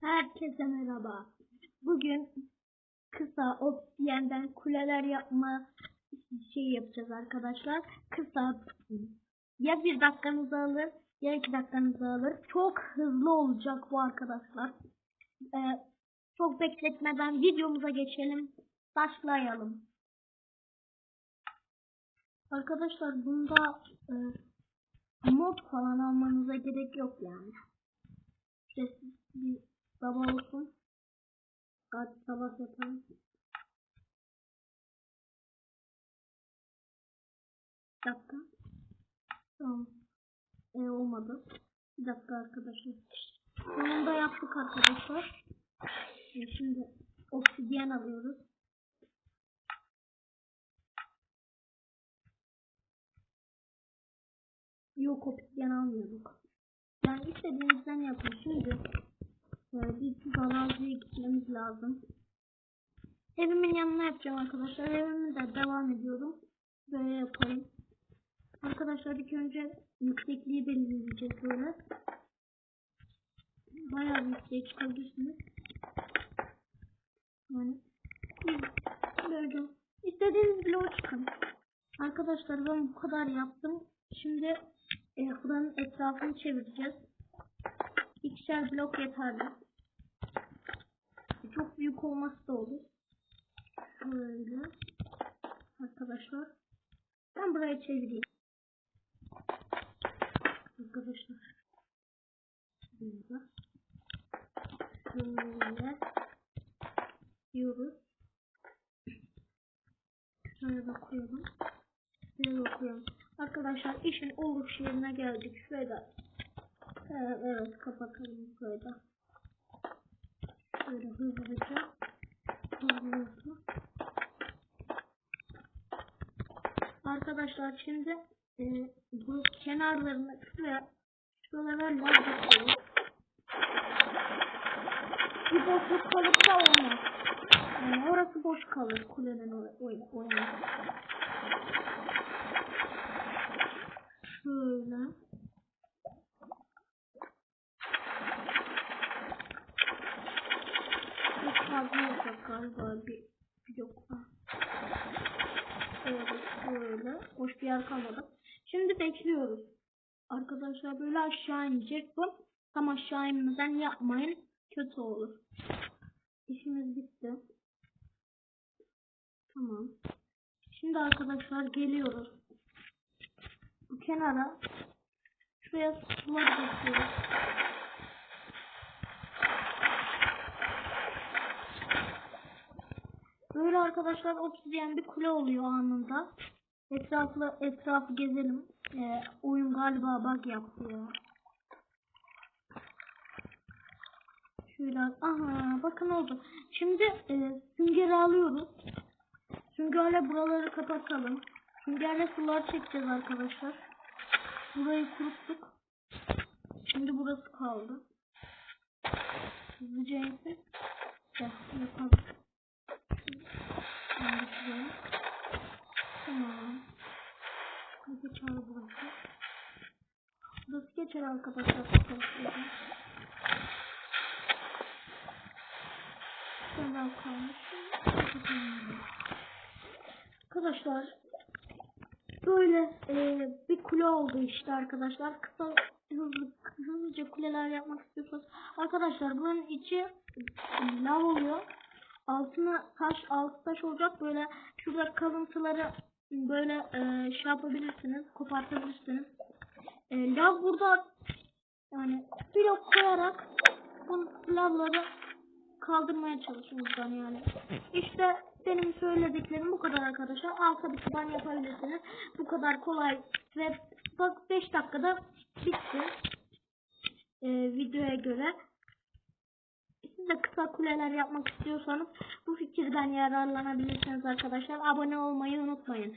Herkese merhaba. Bugün kısa obsidiyenden kuleler yapma şey yapacağız arkadaşlar. Kısa ya bir dakikanızı alır ya iki dakikanızı alır. Çok hızlı olacak bu arkadaşlar. Ee, çok bekletmeden videomuza geçelim. Başlayalım. Arkadaşlar bunda e, mod falan almanıza gerek yok yani. Sessiz bir sabah olsun. Hadi sabah yapalım. Bir dakika. Tamam. E olmadı. Bir dakika arkadaşlar. Sonunda yaptık arkadaşlar. E, şimdi obsidyen alıyoruz. Yok obsidyen almıyorduk. Yani istediğinizden yapın. Şimdi e, bir garajıya gitmemiz lazım. Evimin yanına yapacağım arkadaşlar. Evimi de devam ediyorum. Böyle yapalım. Arkadaşlar ilk önce yüksekliği belirleyeceğiz böyle. Bayağı bir yükseğe çıkabilirsiniz. Yani böyle istediğiniz bloğa çıkın. Arkadaşlar ben bu kadar yaptım. Şimdi e, buranın etrafını çevireceğiz. İkişer blok yeterli. Çok büyük olması da olur. Şöyle. Arkadaşlar. Ben buraya çevireyim. Arkadaşlar. Şöyle. Şöyle. Diyoruz. Şöyle bakıyorum. Şöyle bakıyorum. Arkadaşlar işin oluş yerine geldik. Şöyle. Evet, evet kapatalım böyle. Şöyle hızlıca. Hızlıca. Arkadaşlar şimdi e, bu kenarlarını şuraya şuralara lav basıyoruz. Bir boşluk kalıp da olmaz. Yani orası boş kalır kulenin o, o, o yana. Şöyle. Çok fazla olacak galiba bir var. Şöyle şöyle. Boş bir yer kalmadı. Şimdi bekliyoruz. Arkadaşlar böyle aşağı inecek bu. Tam aşağı inmeden yapmayın. Kötü olur. İşimiz bitti. Tamam. Şimdi arkadaşlar geliyoruz. Bu kenara şuraya sular döküyoruz. Böyle arkadaşlar obsidyen bir kule oluyor anında. Etraflı etrafı gezelim. Ee, oyun galiba bug yaptı ya. Şöyle aha bakın oldu. Şimdi e, süngeri alıyoruz. Süngerle buraları kapatalım. Süngerle sular çekeceğiz arkadaşlar. Burayı kuruttuk. Şimdi burası kaldı. Hızlıca yapalım. Tamam. Ne geçer burası? Burası geçer arkadaşlar. Bakalım şöyle. Şuradan kalmış. Arkadaşlar böyle e, bir kule oldu işte arkadaşlar. Kısa hızlı hızlıca kuleler yapmak istiyorsanız arkadaşlar bunun içi lav oluyor. Altına taş altı taş olacak böyle şurada kalıntıları böyle e, şey yapabilirsiniz kopartabilirsiniz. E, lav burada yani blok koyarak bu lavları kaldırmaya çalışıyoruz yani. İşte benim söylediklerim bu kadar arkadaşlar. Alta bir taban yapabilirsiniz. Bu kadar kolay ve bak 5 dakikada bitti. Ee, videoya göre. Siz de kısa kuleler yapmak istiyorsanız bu fikirden yararlanabilirsiniz arkadaşlar. Abone olmayı unutmayın.